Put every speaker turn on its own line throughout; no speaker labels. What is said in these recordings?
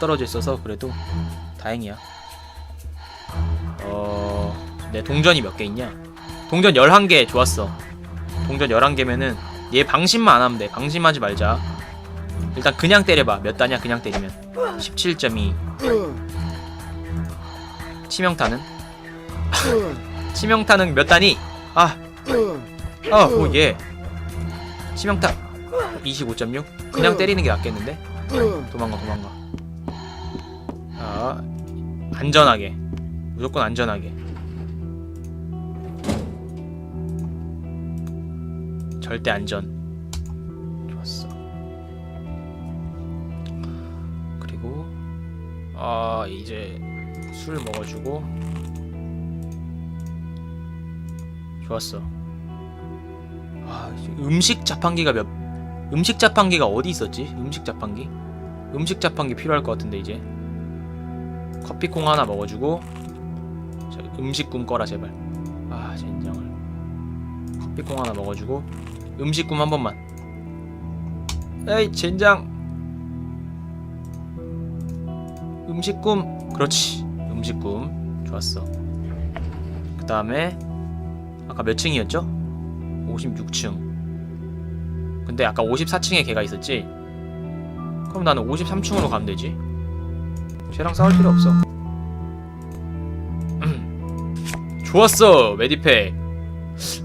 떨어져 있어서 그래도 다행이야. 어, 내 동전이 몇 개 있냐? 동전 11개 좋았어. 동전 11개면은 얘 방심만 안 하면 돼. 방심하지 말자. 일단 그냥 때려봐. 몇 단이야 그냥 때리면. 17.2. 치명타는? 치명타는 몇 단이? 아, 아, 오 예. 치명타 25.6. 그냥 때리는 게 낫겠는데? 도망가 도망가. 자, 안전하게. 무조건 안전하게. 절대 안전. 좋았어. 그리고 아 이제 술 먹어주고 좋았어. 아 음식 자판기가 몇 음식 자판기가 어디 있었지? 음식 자판기? 음식 자판기 필요할 것 같은데 이제 커피콩 하나 먹어주고 자, 음식 꿈 꺼라 제발. 아 젠장을. 커피콩 하나 먹어주고 음식 꿈 한 번만. 에이 젠장. 음식 꿈 그렇지 음식 꿈 좋았어. 그 다음에 아까 몇 층이었죠? 56층. 근데 아까 54층에 걔가 있었지? 그럼 나는 53층으로 가면 되지. 쟤랑 싸울 필요 없어. 좋았어, 메디팩.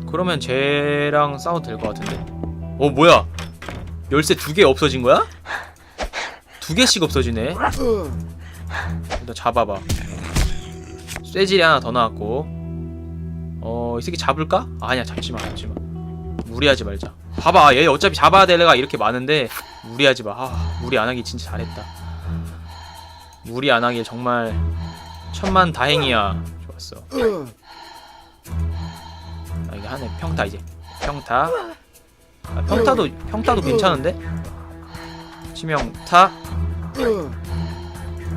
그러면 쟤랑 싸워도 될 것 같은데. 어, 뭐야? 열쇠 두 개 없어진 거야? 두 개씩 없어지네. 일단 잡아봐. 쇠질이 하나 더 나왔고. 어, 이 새끼 잡을까? 아, 아니야, 잡지 마, 잡지 마. 무리하지 말자. 봐봐, 얘 어차피 잡아야 될 애가 이렇게 많은데 무리하지 마. 아, 무리 안 하기 진짜 잘했다. 무리 안 하길 정말 천만 다행이야. 좋았어. 아, 이게 하네. 평타 이제. 평타. 아, 평타도 평타도 괜찮은데? 치명타.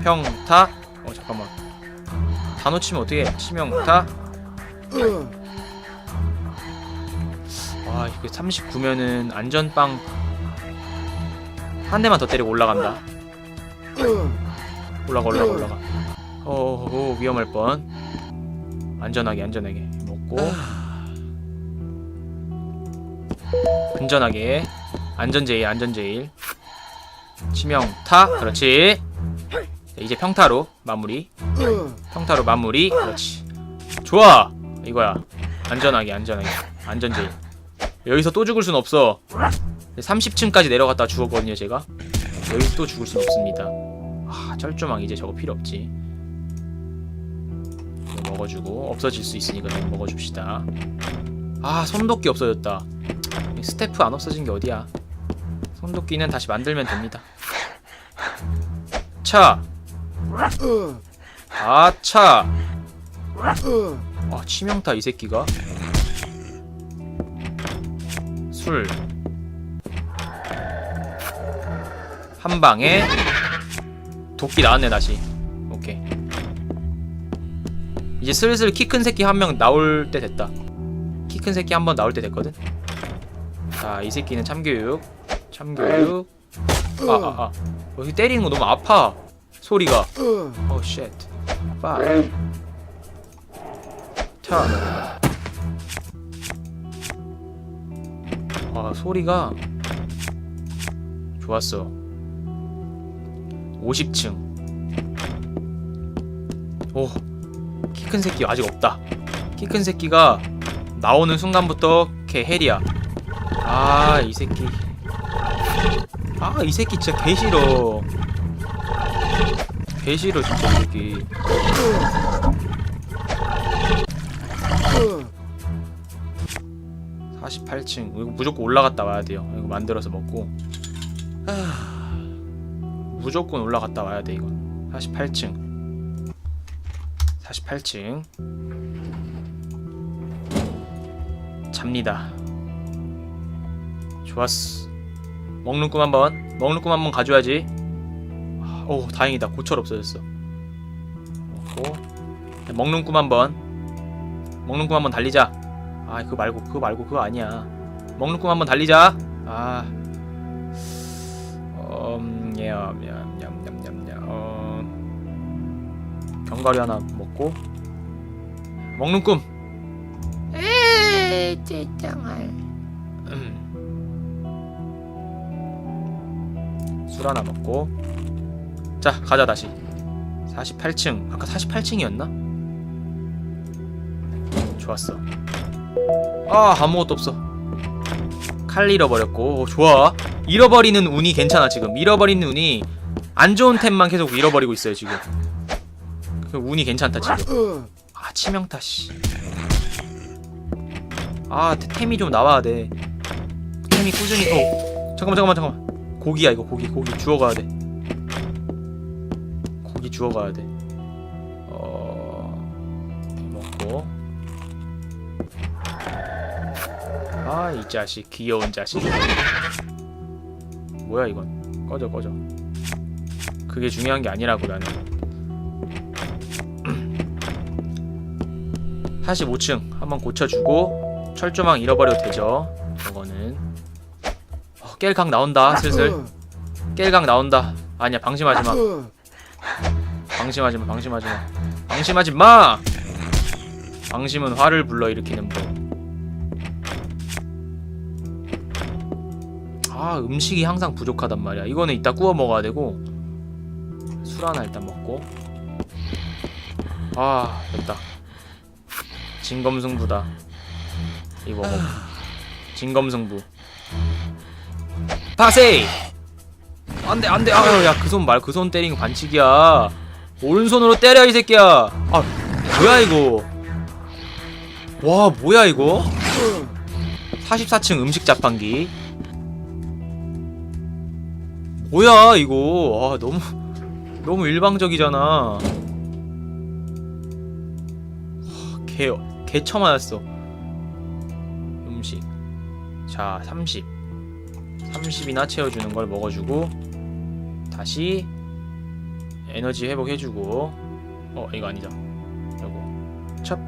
평타. 어 잠깐만. 다 놓치면 어떻게? 치명타. 와 이게 39면은 안전빵 한 대만 더 때리고 올라간다. 올라가 올라가 올라가. 어, 어 위험할 뻔. 안전하게 안전하게 먹고 안전하게 안전 제일 안전 제일 치명타 그렇지. 자, 이제 평타로 마무리. 평타로 마무리. 그렇지. 좋아. 이거야. 안전하게 안전하게 안전 제일. 여기서 또 죽을 순 없어. 30층까지 내려갔다 죽었거든요, 제가. 여기서 또 죽을 순 없습니다. 아, 철조망 이제 저거 필요 없지. 먹어주고 없어질 수 있으니까 좀 먹어줍시다. 아, 손도끼 없어졌다. 이 스태프 안 없어진 게 어디야? 손도끼는 다시 만들면 됩니다. 차. 아, 차. 아, 치명타 이 새끼가. 술. 한 방에 도끼 나왔네 다시. 오케이. 이제 슬슬 키 큰 새끼 한 명 나올 때 됐다. 키 큰 새끼 한 번 나올 때 됐거든. 자, 이 새끼는 참교육. 참교육. 아, 아, 아. 여기 때리는 거 너무 아파. 소리가. 오, 쉣. 빠. 타. 아, 소리가 좋았어. 50층. 오, 키 큰 새끼 아직 없다. 키 큰 새끼가 나오는 순간부터 걔 헬이야. 아, 이 새끼. 아, 이 새끼 진짜 개 싫어. 개 싫어, 진짜 이 새끼. 사 48층. 이거 무조건 올라갔다 와야 돼요. 이거 만들어서 먹고. 아, 무조건 올라갔다 와야 돼, 이건. 48층. 48층. 잡니다. 좋았어. 먹는 꿈 한번. 먹는 꿈 한번 가져야지. 아, 오, 다행이다. 고철 없어졌어. 먹고. 먹는 꿈 한번. 먹는 꿈 한번 달리자. 아, 그거 말고 그거 말고 그거 아니야. 먹는 꿈 한번 달리자. 아. 음, 예, 냠, 냠, 냠, 냠, 냠. 어. 견과류 하나 먹고 먹는 꿈
에이
음. 술 하나 먹고 자 가자 다시 48층 아까 48층이었나? 좋았어 아 아무것도 없어 칼 잃어버렸고. 오, 좋아. 잃어버리는 운이 괜찮아 지금. 잃어버리는 운이 안 좋은 템만 계속 잃어버리고 있어요 지금. 그 운이 괜찮다 지금. 아 치명타 씨아 템이 좀 나와야 돼. 템이 꾸준히 어 잠깐만 잠깐만 잠깐만. 고기야 이거. 고기 고기 주워가야 돼. 고기 주워가야 돼 아 이 자식 귀여운 자식. 뭐야 이건? 꺼져 꺼져. 그게 중요한 게 아니라고 나는. 45층 한번 고쳐주고 철조망 잃어버려도 되죠? 저거는. 어, 깰각 나온다 슬슬. 깰각 나온다. 아니야 방심하지마. 방심하지마 방심하지마. 방심하지마! 방심은 화를 불러일으키는 법 아 음식이 항상 부족하단 말이야. 이거는 이따 구워 먹어야 되고 술 하나 일단 먹고. 아 됐다. 진검승부다. 이거. 먹어 진검승부. 파세이 안돼 안돼. 아유 야그 손 말 그 손 때리는 거 반칙이야. 오른손으로 때려 이 새끼야. 아 뭐야 이거? 와 뭐야 이거? 44층 음식 자판기 뭐야 이거? 아 너무 너무 일방적이잖아. 와, 개 개 처 맞았어. 음식. 자 30 30이나 채워주는 걸 먹어주고 다시 에너지 회복해주고. 어 이거 아니다. 이거. 찹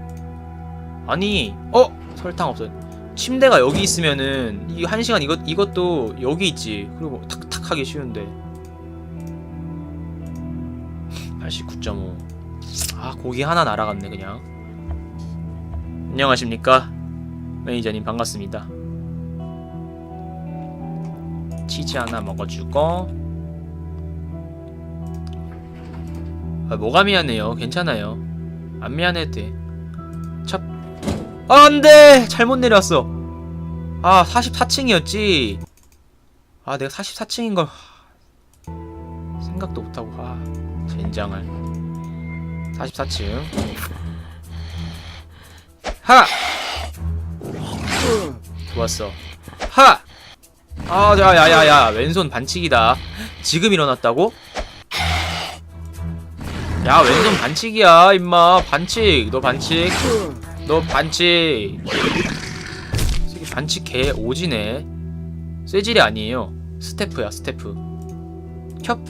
아니 어 설탕 없어 침대가 여기 있으면은 이 한 시간 이것 이것도 여기 있지. 그리고 탁탁 하기 쉬운데. 89.5 아 고기 하나 날아갔네 그냥. 안녕하십니까? 매니저님 반갑습니다. 치즈 하나 먹어주고. 아, 뭐가 미안해요? 괜찮아요. 안 미안해도 돼. 찹. 아, 안돼 잘못 내려왔어 아 44층이었지 아 내가 44층인걸 생각도 못하고 아 젠장을 44층 하 좋았어 하 아, 야, 야, 야, 야, 왼손 반칙이다. 지금 일어났다고? 야, 왼손 반칙이야, 임마. 반칙. 너 반칙. 너 반칙. 새끼 반칙 개 오지네. 쇠질이 아니에요. 스태프야, 스태프. 첩.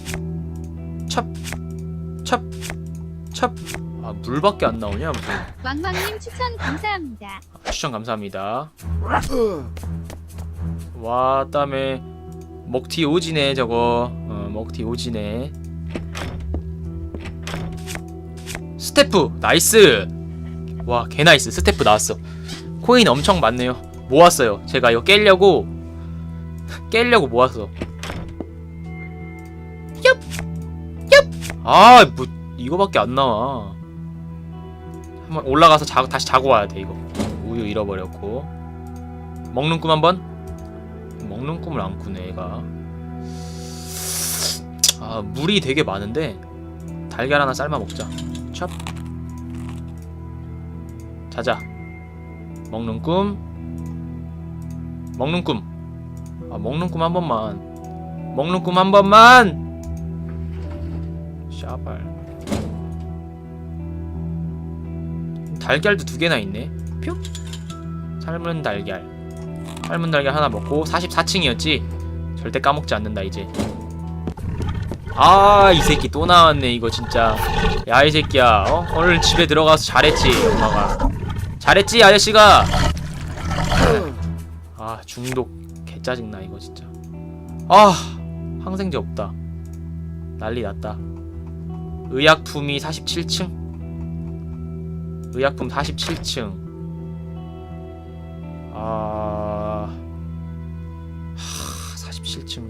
첩. 첩. 첩. 아, 물밖에 안 나오냐, 무슨.
왕왕님 추천 감사합니다.
추천 감사합니다. 와, 땀에 먹튀 오지네 저거. 어, 먹튀 오지네. 스태프 나이스. 와, 개 나이스. 스태프 나왔어. 코인 엄청 많네요. 모았어요. 제가 이거 깨려고 깨려고 모았어. 얍. 얍. 아, 뭐 이거밖에 안 나와. 한번 올라가서 자, 다시 자고 와야 돼 이거. 우유 잃어버렸고. 먹는 꿈 한번. 먹는 꿈을 안 꾸네 얘가 아 물이 되게 많은데 달걀 하나 삶아 먹자 찹 자자. 먹는 꿈. 먹는 꿈 아 먹는 꿈 한 번만. 먹는 꿈 한 번만. 샤발. 달걀도 두 개나 있네. 뿅 삶은 달걀. 삶은 달걀 하나 먹고 44층이었지. 절대 까먹지 않는다 이제. 아 이 새끼 또 나왔네 이거 진짜. 야 이 새끼야 어? 오늘 집에 들어가서 잘했지 엄마가 잘했지 아저씨가 아 중독 개 짜증나 이거 진짜 아 항생제 없다 난리 났다 의약품이 47층 의약품 47층. 아, 하, 47층.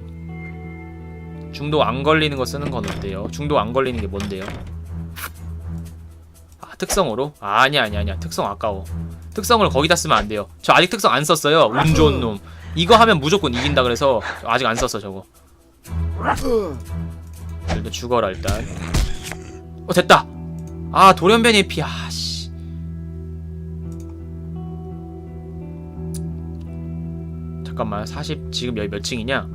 중독 안 걸리는 거 쓰는 건 어때요? 중독 안 걸리는 게 뭔데요? 아, 특성으로? 아, 아니야, 아니야, 아니야. 특성 아까워. 특성을 거기다 쓰면 안 돼요. 저 아직 특성 안 썼어요. 운 좋은 놈. 이거 하면 무조건 이긴다 그래서 아직 안 썼어 저거. 일단 죽어라 일단. 어 됐다. 아 돌연변이 피. 아씨. 잠깐만 40 지금 몇 층이냐?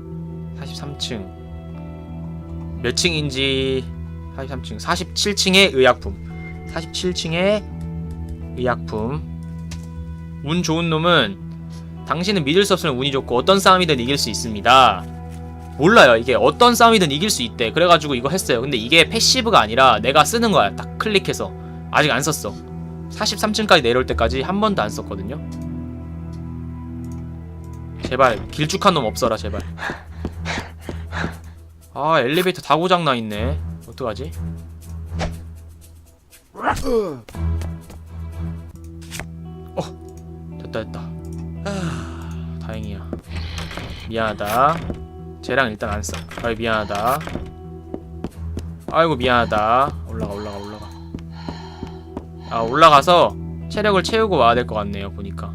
43층. 몇 층인지 43층. 47층의 의약품. 47층의 의약품. 운 좋은 놈은 당신은 믿을 수 없으면 운이 좋고 어떤 싸움이든 이길 수 있습니다. 몰라요. 이게 어떤 싸움이든 이길 수 있대. 그래가지고 이거 했어요. 근데 이게 패시브가 아니라 내가 쓰는 거야. 딱 클릭해서. 아직 안 썼어. 43층까지 내려올 때까지 한 번도 안 썼거든요. 제발 길쭉한 놈 없어라 제발. 아 엘리베이터 다 고장 나 있네. 어떡하지? 어 됐다 됐다. 아, 다행이야. 미안하다. 쟤랑 일단 안 써. 아이 미안하다. 아이고 미안하다. 올라가 올라가 올라가. 아 올라가서 체력을 채우고 와야 될 것 같네요. 보니까.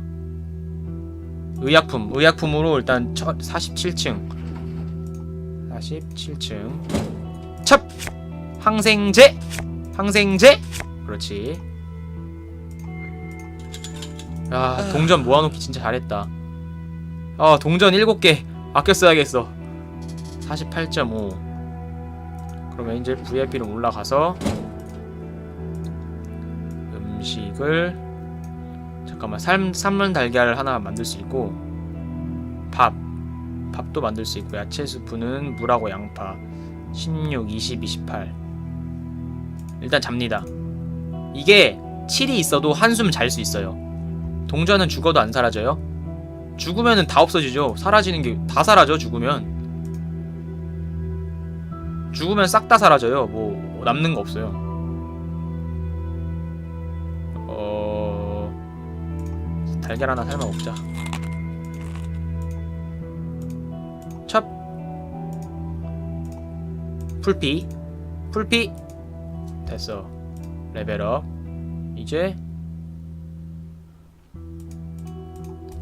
의약품 의약품으로 일단 47층 47층 첩 항생제 항생제 그렇지. 야 동전 모아놓기 진짜 잘했다. 아 동전 7개 아껴 써야겠어. 48.5 그러면 이제 VIP로 올라가서 음식을 잠깐만 삶, 삶은 달걀을 하나 만들 수 있고 밥 밥도 만들 수 있고 야채 스프는 물하고 양파. 16, 20, 28 일단 잡니다 이게 7이 있어도 한숨 잘 수 있어요. 동전은 죽어도 안 사라져요? 죽으면은 다 없어지죠. 사라지는 게 다 사라져 죽으면. 죽으면 싹 다 사라져요. 뭐 남는 거 없어요. 어... 달걀 하나 삶아 먹자. 첩. 풀피. 풀피. 됐어 레벨업. 이제?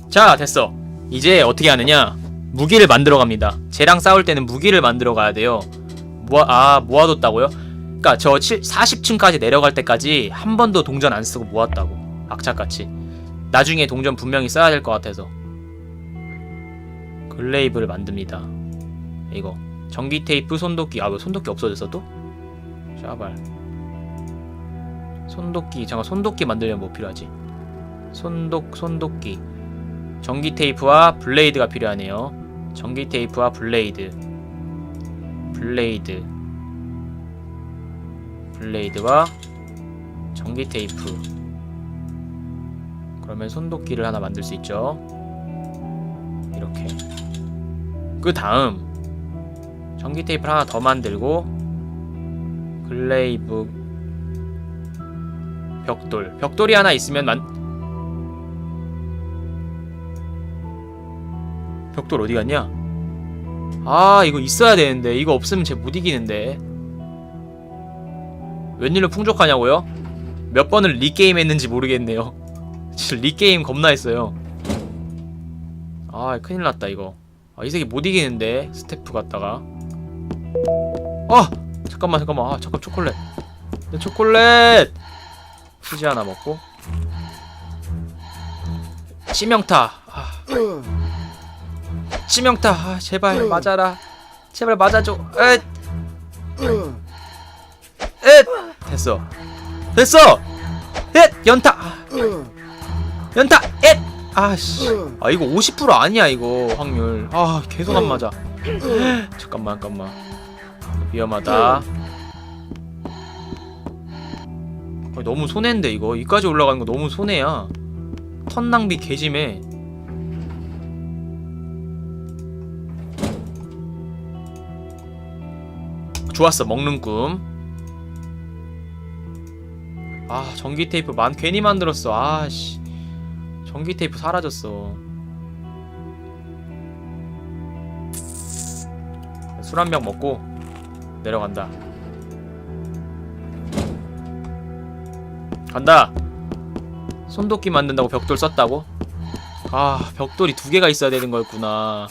자 됐어. 이제 어떻게 하느냐? 무기를 만들어 갑니다. 쟤랑 싸울 때는 무기를 만들어 가야 돼요. 모아 아 모아뒀다고요? 그니까 저 7, 40층까지 내려갈 때까지 한 번도 동전 안 쓰고 모았다고. 악착같이. 나중에 동전 분명히 써야 될 것 같아서. 글레이브를 만듭니다. 이거. 전기 테이프 손도끼. 아 왜 손도끼 없어졌어 또? 샤발 손도끼 잠깐 손도끼 만들려면 뭐 필요하지? 손독 손도끼. 전기 테이프와 블레이드가 필요하네요. 전기 테이프와 블레이드. 블레이드. 블레이드와 전기 테이프. 그러면 손도끼를 하나 만들 수 있죠? 이렇게. 그 다음 전기 테이프를 하나 더 만들고 글레이브 벽돌. 벽돌이 하나 있으면 만 벽돌 어디 갔냐? 아 이거 있어야 되는데. 이거 없으면 쟤 못 이기는데. 웬일로 풍족하냐고요? 몇 번을 리게임 했는지 모르겠네요. 진짜 리게임 겁나 했어요. 아 큰일 났다 이거. 아, 이 새끼 못 이기는데 스태프 갔다가. 아! 잠깐만 잠깐만. 아 잠깐 초콜릿. 내 초콜릿 휴지 하나 먹고. 치명타. 아. 치명타. 아, 제발 맞아라. 제발 맞아줘. 엣. 엣! 됐어. 됐어. 엣! 연타. 아. 연타. 엣! 아씨. 아 이거 50% 아니야 이거 확률. 아 계속 안 맞아. 잠깐만 잠깐만. 위험하다 너무 손해인데 이거. 이까지 올라가는 거 너무 손해야. 턴 낭비 개심해 좋았어 먹는 꿈. 아 전기 테이프 만 괜히 만들었어. 아씨. 전기 테이프 사라졌어. 술 한 병 먹고 내려간다 간다. 손도끼 만든다고 벽돌 썼다고? 아 벽돌이 두 개가 있어야 되는 거였구나.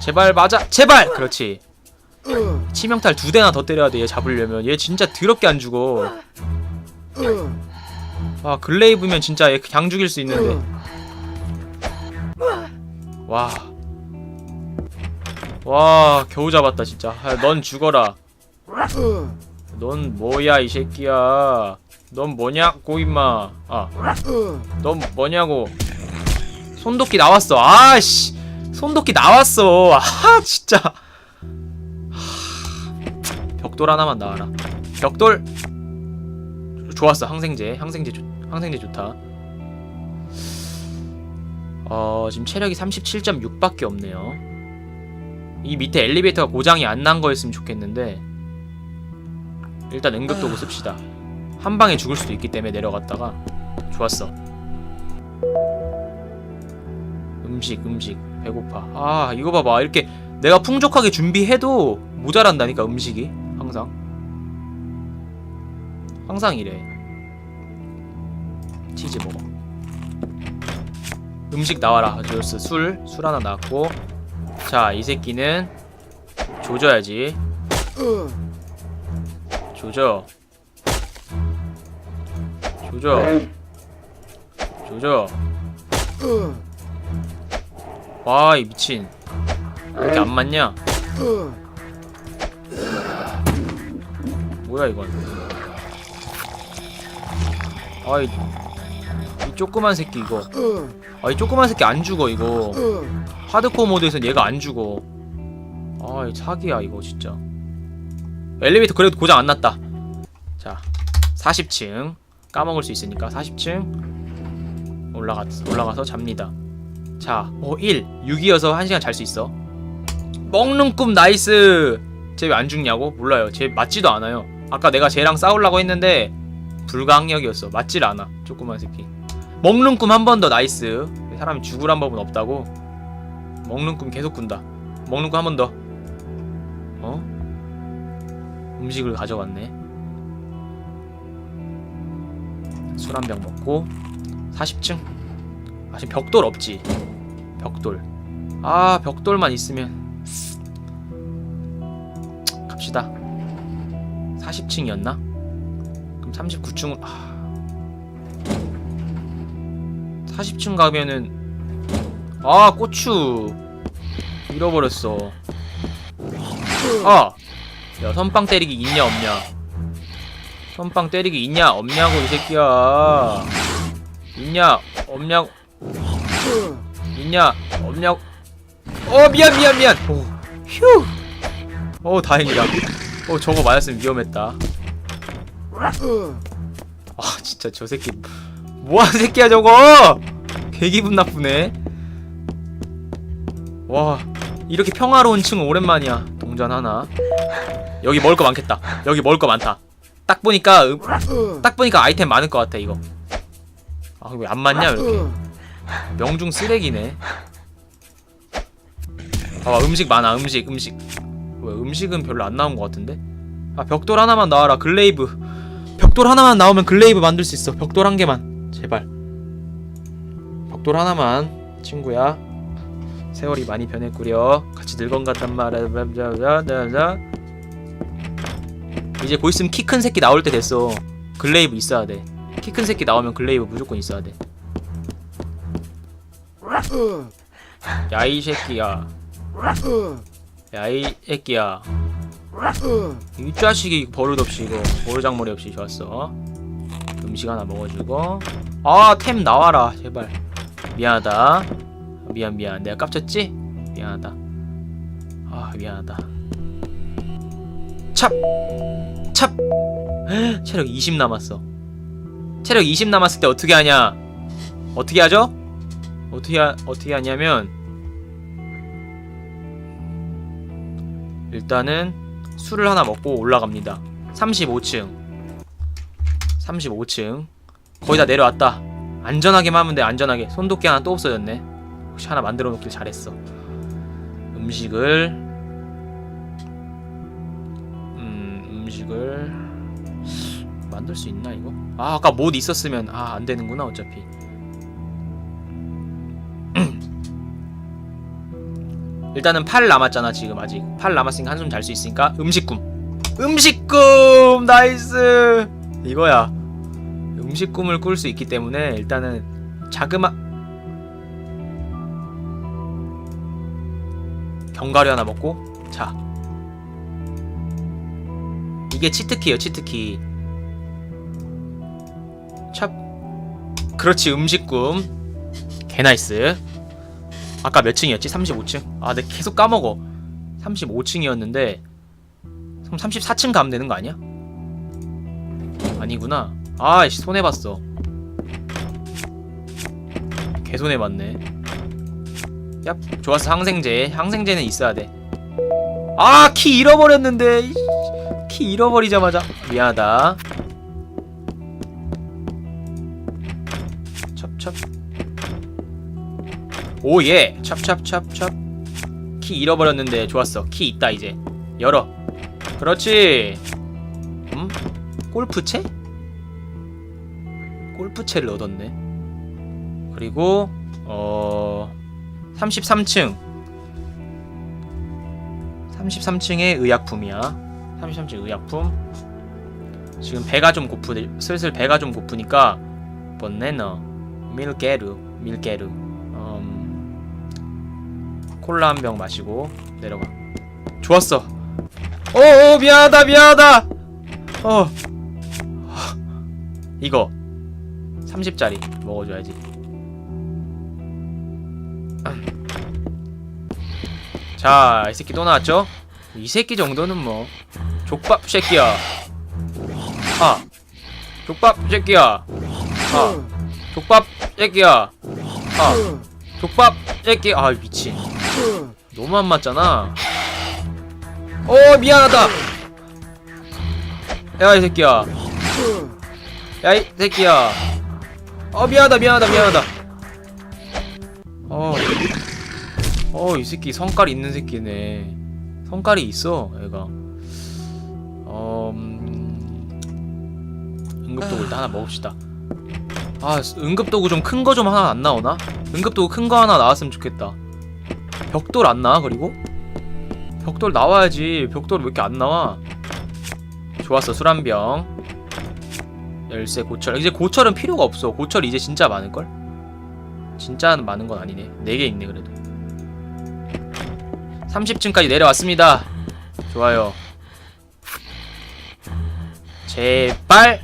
제발 맞아 제발! 그렇지. 치명탈 두 대나 더 때려야 돼 얘 잡으려면. 얘 진짜 더럽게 안 죽어. 와 글레이브면 진짜 얘 그냥 죽일 수 있는데. 와. 와 겨우 잡았다 진짜. 아, 넌 죽어라. 넌 뭐야 이 새끼야 넌 뭐냐고 임마. 아넌 뭐냐고. 손도끼 나왔어. 아씨. 손도끼 나왔어. 아 진짜. 하, 벽돌 하나만 나와라. 벽돌. 좋았어. 항생제. 항생제 좋 항생제 좋다. 어 지금 체력이 37.6밖에 없네요. 이 밑에 엘리베이터가 고장이 안 난 거였으면 좋겠는데 일단 응급도구 씁시다 한 방에 죽을 수도 있기 때문에 내려갔다가 좋았어. 음식 음식. 배고파. 아 이거 봐봐. 이렇게 내가 풍족하게 준비해도 모자란다니까 음식이. 항상. 항상 이래. 치즈 먹어. 음식 나와라. 조스 술 술 하나 나왔고. 자 이 새끼는 조져야지. 조져 조져 조져 와이 미친. 왜 이렇게 안 맞냐? 뭐야 이건? 아이 이 조그만 새끼 이거. 아이 조그만 새끼 안 죽어 이거. 하드코어 모드에선 얘가 안 죽어. 아이 사기야 이거 진짜. 엘리베이터 그래도 고장 안 났다. 자 40층 까먹을 수 있으니까 40층 올라가, 올라가서 잡니다. 자, 어, 1 6이어서 1시간 잘 수 있어. 먹는 꿈 나이스! 쟤 왜 안 죽냐고? 몰라요. 쟤 맞지도 않아요. 아까 내가 쟤랑 싸우려고 했는데 불가항력이었어. 맞질 않아. 조그만 새끼. 먹는 꿈 한 번 더 나이스. 사람이 죽으란 법은 없다고. 먹는 꿈 계속 꾼다. 먹는 꿈 한 번 더. 어? 음식을 가져갔네 술 한 병 먹고 40층? 아 지금 벽돌 없지. 벽돌. 아 벽돌만 있으면 갑시다. 40층이었나? 그럼 39층은 아... 40층 가면은 아 고추 잃어버렸어. 아! 야 선빵 때리기 있냐 없냐 선빵 때리기 있냐? 없냐고 이 새끼야. 있냐? 없냐고 있냐? 없냐고 어 미안 미안 미안. 오, 휴. 어 다행이다. 어 저거 맞았으면 위험했다. 아 진짜 저 새끼. 뭐하는 새끼야 저거? 개 기분 나쁘네. 와 이렇게 평화로운 층은 오랜만이야 동전 하나. 여기 먹을 거 많겠다. 여기 먹을 거 많다 딱 보니까 음, 딱 보니까 아이템 많을 것 같아 이거. 아 왜 안 맞냐 이렇게. 명중 쓰레기네. 봐봐 음식 많아 음식 음식. 왜 음식은 별로 안 나온 것 같은데? 아 벽돌 하나만 나와라 글레이브. 벽돌 하나만 나오면 글레이브 만들 수 있어 벽돌 한 개만. 제발. 벽돌 하나만 친구야. 세월이 많이 변했구려. 같이 늙은 것 같단 말이야 이제 곧 있으면 키 큰 새끼 나올 때 됐어. 글레이브 있어야 돼 키 큰 새끼 나오면 글레이브 무조건 있어야 돼 야 이 새끼야. 야 이 새끼야. 이 자식이 버릇없이 이거 버르장머리 없이 좋았어. 음식 하나 먹어주고. 아 템 나와라. 제발. 미안하다. 미안 미안. 내가 깝쳤지? 미안하다. 아 미안하다. 찹! 찹! 체력 20 남았어. 체력 20 남았을 때 어떻게 하냐? 어떻게 하죠? 어떻게 하, 어떻게 하냐면 일단은 술을 하나 먹고 올라갑니다. 35층. 35층. 거의 다 내려왔다. 안전하게만 하면 돼 안전하게. 손도끼 하나 또 없어졌네. 혹시 하나 만들어 놓길 잘했어. 음식을 음 음식을 만들 수 있나 이거? 아 아까 못 있었으면 아 안 되는구나 어차피. 일단은 8 남았잖아 지금 아직. 8 남았으니까 한숨 잘 수 있으니까 음식꿈 음식꿈 나이스! 이거야. 음식꿈을 꿀 수 있기 때문에 일단은 자그마 견과류 하나 먹고 자 이게 치트키예요 치트키. 찹. 그렇지 음식꿈 개나이스 아까 몇 층이었지? 35층? 아 내가 계속 까먹어. 35층이었는데 그럼 34층 가면 되는 거 아니야? 아니구나. 아이씨 손해봤어. 개 손해봤네. 얍 좋았어. 항생제. 항생제는 있어야 돼아 키 잃어버렸는데. 키 잃어버리자마자. 미안하다. 찹찹 오예. 찹찹찹찹 키 잃어버렸는데 좋았어. 키 있다 이제. 열어. 그렇지. 음? 골프채? 골프채를 얻었네. 그리고 어 33층. 33층의 의약품이야 33층 의약품. 지금 배가 좀 고프 슬슬 배가 좀 고프니까 번네너. 밀게르 밀게르 음, 콜라 한 병 마시고 내려가. 좋았어. 어어 미안하다 미안하다. 어. 이거 30짜리 먹어줘야지. 자 이 새끼 또 나왔죠? 이 새끼 정도는 뭐 족밥 새끼야. 아 족밥 새끼야. 아 족밥 새끼야. 아 족밥 새끼. 아 미친. 너무 안 맞잖아. 어 미안하다. 야 이 새끼야. 야 이 새끼야. 어 미안하다 미안하다 미안하다. 어 어 이 새끼 성깔 있는 새끼네. 성깔이 있어 얘가 어 음... 응급도구 일단 하나 먹읍시다. 아 응급도구 좀 큰 거 좀 하나 안 나오나? 응급도구 큰 거 하나 나왔으면 좋겠다. 벽돌 안 나와 그리고? 벽돌 나와야지. 벽돌 왜 이렇게 안 나와? 좋았어 술한 병. 열쇠 고철. 이제 고철은 필요가 없어. 고철 이제 진짜 많을걸? 진짜 많은 건 아니네. 4개 있네 그래도. 30층까지 내려왔습니다. 좋아요 제발.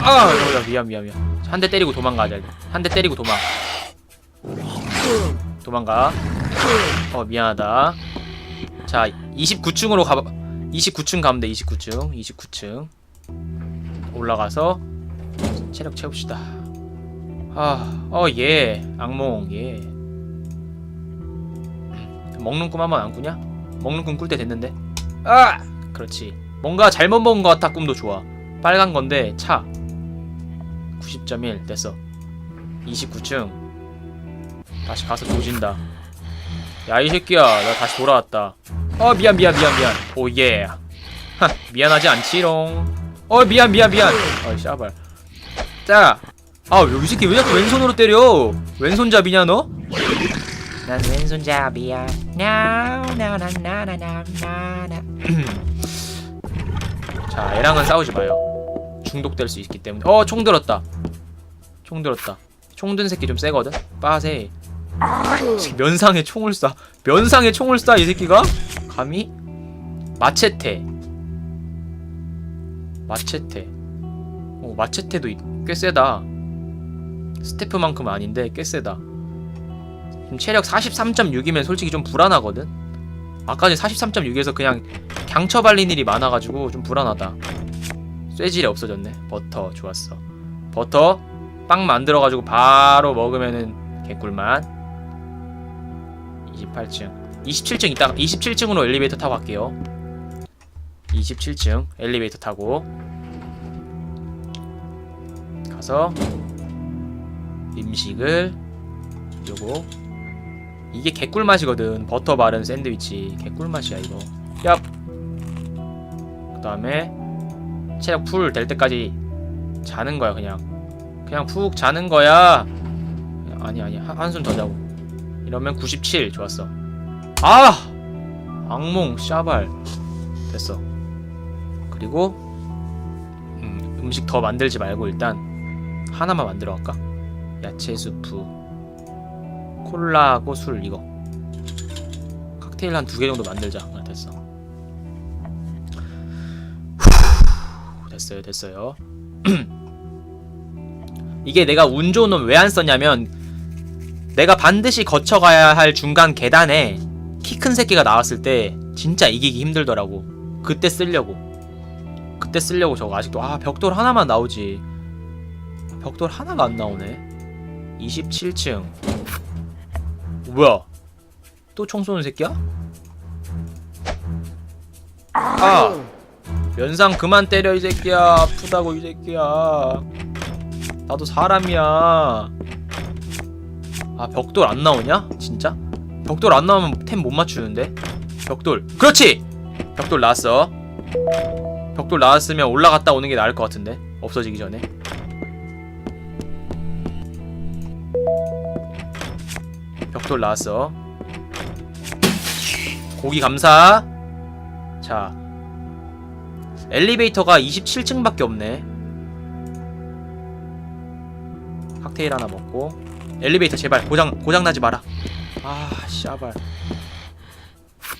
아 야, 미안 미안 미안. 한 대 때리고 도망가자 한 대 때리고 도망. 도망가. 어 미안하다. 자 29층으로 가봐. 29층 가면 돼 29층. 29층. 올라가서 체력 채웁시다. 아어예. 악몽 예. 먹는 꿈 한번 안 꾸냐? 먹는 꿈 꿀 때 됐는데? 아! 그렇지 뭔가 잘못 먹은 것 같아 꿈도 좋아. 빨간 건데 차 90.1 됐어. 29층. 다시 가서 조진다. 야 이 새끼야 나 다시 돌아왔다. 어 미안 미안 미안 미안. 오예. 하, 미안하지 않지롱. 어 미안 미안 미안. 어이 샤발. 자 아, 이 새끼 왜 자꾸 왼손으로 때려? 왼손잡이냐 너? 난 왼손잡이야. 나나나나나나나. 자 애랑은 싸우지 마요. 중독될 수 있기 때문에. 어 총 들었다. 총 들었다. 총 든 새끼 좀 세거든. 빠세. 면상에 총을 쏴. 면상에 총을 쏴 이 새끼가? 감히? 마체테. 마체테. 오 마체테도 이- 꽤 세다. 스태프만큼은 아닌데 꽤 세다. 지금 체력 43.6이면 솔직히 좀 불안하거든 아까 전에 43.6에서 그냥 강처 발린 일이 많아가지고 좀 불안하다. 쇠질이 없어졌네. 버터 좋았어. 버터 빵 만들어가지고 바로 먹으면은 개꿀맛. 28층. 27층 이따 27층으로 엘리베이터 타고 갈게요. 27층 엘리베이터 타고 가서 음식을 요거 이게 개꿀 맛이거든. 버터 바른 샌드위치. 개꿀 맛이야 이거. 얍. 그 다음에 체력 풀 될 때까지 자는 거야 그냥. 그냥 푹 자는 거야. 아니 아니 한- 한숨 더 자고. 이러면 97 좋았어. 아! 악몽 샤발. 됐어. 그리고 음, 음식 더 만들지 말고 일단 하나만 만들어 갈까? 야채 수프 콜라하고 술 이거. 칵테일 한 두 개 정도 만들자. 아, 됐어. 후, 됐어요 됐어요. 이게 내가 운 좋은 놈 왜 안 썼냐면 내가 반드시 거쳐가야 할 중간 계단에 키 큰 새끼가 나왔을 때 진짜 이기기 힘들더라고. 그때 쓰려고. 그때 쓰려고 저거 아직도 아 벽돌 하나만 나오지. 벽돌 하나가 안 나오네. 27층 뭐야? 또총 쏘는 새끼야? 아! 면상 그만 때려 이 새끼야. 아프다고 이 새끼야. 나도 사람이야. 아 벽돌 안 나오냐? 진짜? 벽돌 안 나오면 템 못 맞추는데? 벽돌. 그렇지! 벽돌 나왔어. 벽돌 나왔으면 올라갔다 오는 게 나을 것 같은데? 없어지기 전에 돌 나왔어. 고기 감사. 자 엘리베이터가 27층밖에 없네. 칵테일 하나 먹고. 엘리베이터 제발 고장 고장 나지 마라. 아 씨발.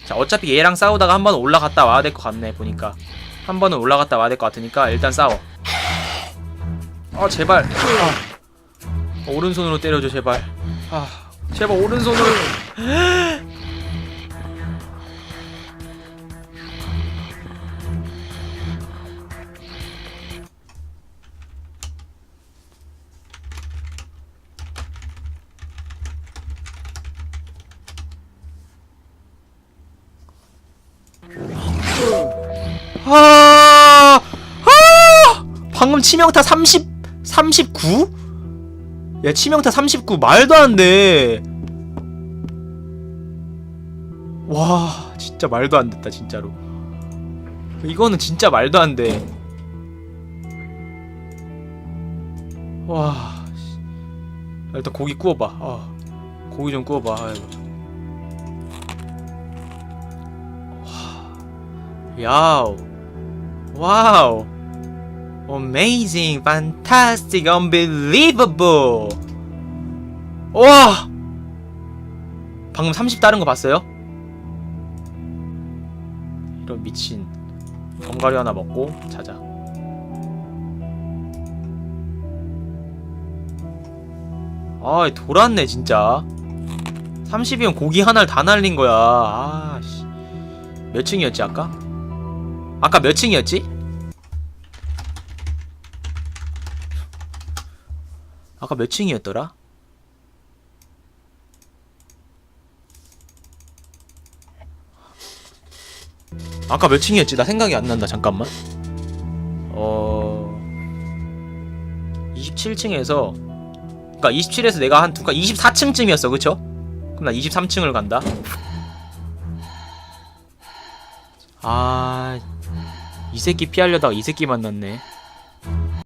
자 어차피 얘랑 싸우다가 한 번 올라갔다 와야 될 것 같네 보니까. 한 번은 올라갔다 와야 될 것 같으니까 일단 싸워. 아 제발. 아, 오른손으로 때려줘 제발. 아 제발 오른손으로 아, 아! 방금 치명타 30, 39? 야, 치명타 39 말도 안 돼. 와, 진짜 말도 안 됐다, 진짜로. 이거는 진짜 말도 안 돼. 와, 씨. 일단 고기 구워봐. 아, 고기 좀 구워봐. 아이고. 야우. 와우. Amazing, fantastic, unbelievable. 와! 방금 30 다른 거 봤어요? 이런 미친. 견과류 하나 먹고 자자. 아, 돌았네 진짜. 30이면 고기 하나를 다 날린 거야. 아, 씨. 몇 층이었지 아까? 아까 몇 층이었지? 아까 몇 층이었더라? 아까 몇 층이었지? 나 생각이 안 난다. 잠깐만. 어... 27층에서 그러니까 27에서 내가 한 두가 24층쯤이었어. 그쵸? 그럼 나 23층을 간다. 아... 이 새끼 피하려다가 이 새끼 만났네.